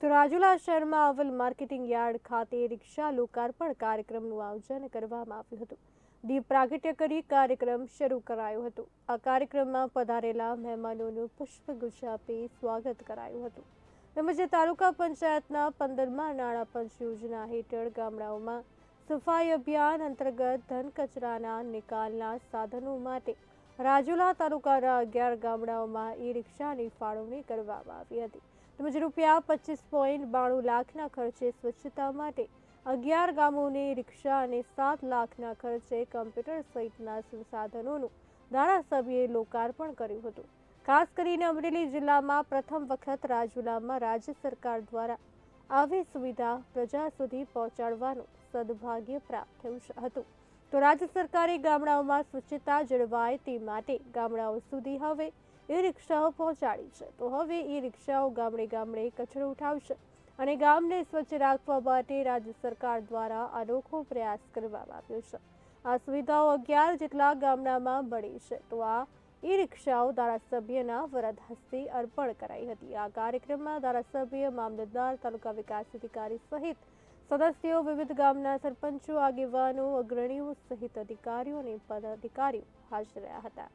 તો રાજુલા શહેરમાં આવેલ માર્કેટિંગ યાર્ડ ખાતે રિક્ષા લોકાર્પણ કાર્યક્રમનું આયોજન કરવામાં આવ્યું હતું. દીપ પ્રાગટ્ય કરી કાર્યક્રમ શરૂ કરાયો હતો. આ કાર્યક્રમમાં પધારેલા મહેમાનોનું પુષ્પગુચ્છ આપી સ્વાગત કરાયું હતું. તેમજ તાલુકા પંચાયતના પંદરમાં નાણાં પંચ યોજના હેઠળ ગામડાઓમાં સફાઈ અભિયાન અંતર્ગત ધન કચરાના નિકાલના સાધનો માટે રાજુલા તાલુકાના અગિયાર ગામડાઓમાં ઈ રિક્ષાની ફાળવણી કરવામાં આવી હતી. તેમજ રૂપિયા પચીસ પોઈન્ટ બાણું લાખના ખર્ચે સ્વચ્છતા માટે અગિયાર ગામોને રિક્ષા અને સાત લાખના ખર્ચે કમ્પ્યુટર સહિતના સંસાધનોનું ધારાસભ્યએ લોકાર્પણ કર્યું હતું. ખાસ કરીને અમરેલી જિલ્લામાં પ્રથમ વખત રાજુલામાં રાજ્ય સરકાર દ્વારા આવી સુવિધા પ્રજા સુધી પહોંચાડવાનું સદભાગ્ય પ્રાપ્ત થયું હતું. તો રાજ્ય સરકારે ગામડાઓમાં સ્વચ્છતા જળવાય તે માટે ગામડાઓ સુધી હવે ઈ રિક્ષાઓ પહોંચાડી છે. તો હવે ઈ રિક્ષાઓ ગામડે ગામડે કચરો ઉઠાવશે અને ગામને સ્વચ્છ રાખવા માટે રાજ્ય સરકાર દ્વારા અનોખો પ્રયાસ કરવામાં આવ્યો છે. આ સુવિધાઓ અગિયાર જેટલા ગામડામાં મળી છે. તો આ ઈ રિક્ષાઓ ધારાસભ્યના વરદ હસ્તે અર્પણ કરાઈ હતી. આ કાર્યક્રમમાં ધારાસભ્ય મામલતદાર, તાલુકા વિકાસ અધિકારી સહિત સદસ્યો વિવિધ ગામના સરપંચો આગેવાનો અગ્રણીઓ સહિત અધિકારીઓ અને પદાધિકારીઓ હાજર રહ્યા હતા.